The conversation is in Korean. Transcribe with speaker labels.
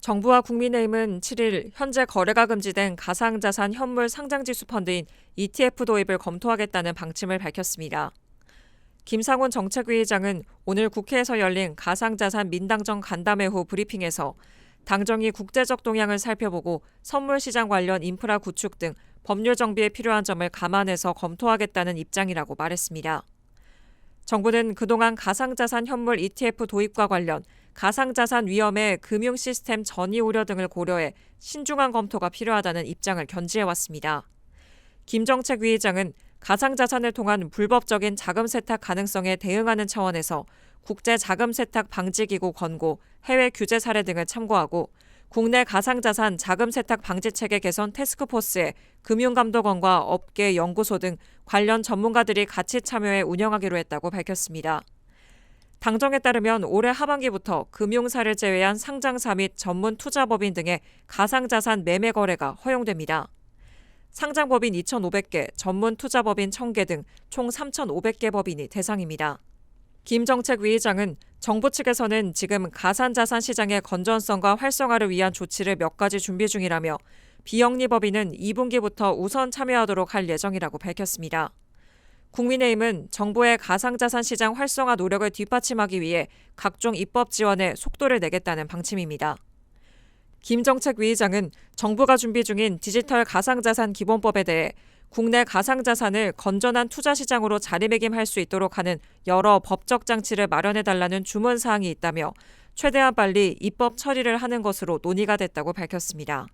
Speaker 1: 정부와 국민의힘은 7일 현재 거래가 금지된 가상자산 현물 상장지수 펀드인 ETF 도입을 검토하겠다는 방침을 밝혔습니다. 김상훈 정책위 의장은 오늘 국회에서 열린 가상자산 민당정 간담회 후 브리핑에서 당정이 국제적 동향을 살펴보고 선물 시장 관련 인프라 구축 등 법률 정비에 필요한 점을 감안해서 검토하겠다는 입장이라고 말했습니다. 정부는 그동안 가상자산 현물 ETF 도입과 관련 가상자산 위험의 금융 시스템 전이 우려 등을 고려해 신중한 검토가 필요하다는 입장을 견지해왔습니다. 김정책 위의장은 가상자산을 통한 불법적인 자금 세탁 가능성에 대응하는 차원에서 국제 자금 세탁 방지기구 권고, 해외 규제 사례 등을 참고하고 국내 가상자산 자금 세탁 방지 체계 개선 태스크포스에 금융감독원과 업계 연구소 등 관련 전문가들이 같이 참여해 운영하기로 했다고 밝혔습니다. 당정에 따르면 올해 하반기부터 금융사를 제외한 상장사 및 전문 투자법인 등의 가상자산 매매 거래가 허용됩니다. 상장법인 2,500개, 전문 투자법인 1,000개 등 총 3,500개 법인이 대상입니다. 김정책 위의장은 정부 측에서는 지금 가상자산 시장의 건전성과 활성화를 위한 조치를 몇 가지 준비 중이라며 비영리 법인은 2분기부터 우선 참여하도록 할 예정이라고 밝혔습니다. 국민의힘은 정부의 가상자산 시장 활성화 노력을 뒷받침하기 위해 각종 입법 지원에 속도를 내겠다는 방침입니다. 김정책 위의장은 정부가 준비 중인 디지털 가상자산 기본법에 대해 국내 가상자산을 건전한 투자 시장으로 자리매김할 수 있도록 하는 여러 법적 장치를 마련해 달라는 주문 사항이 있다며 최대한 빨리 입법 처리를 하는 것으로 논의가 됐다고 밝혔습니다.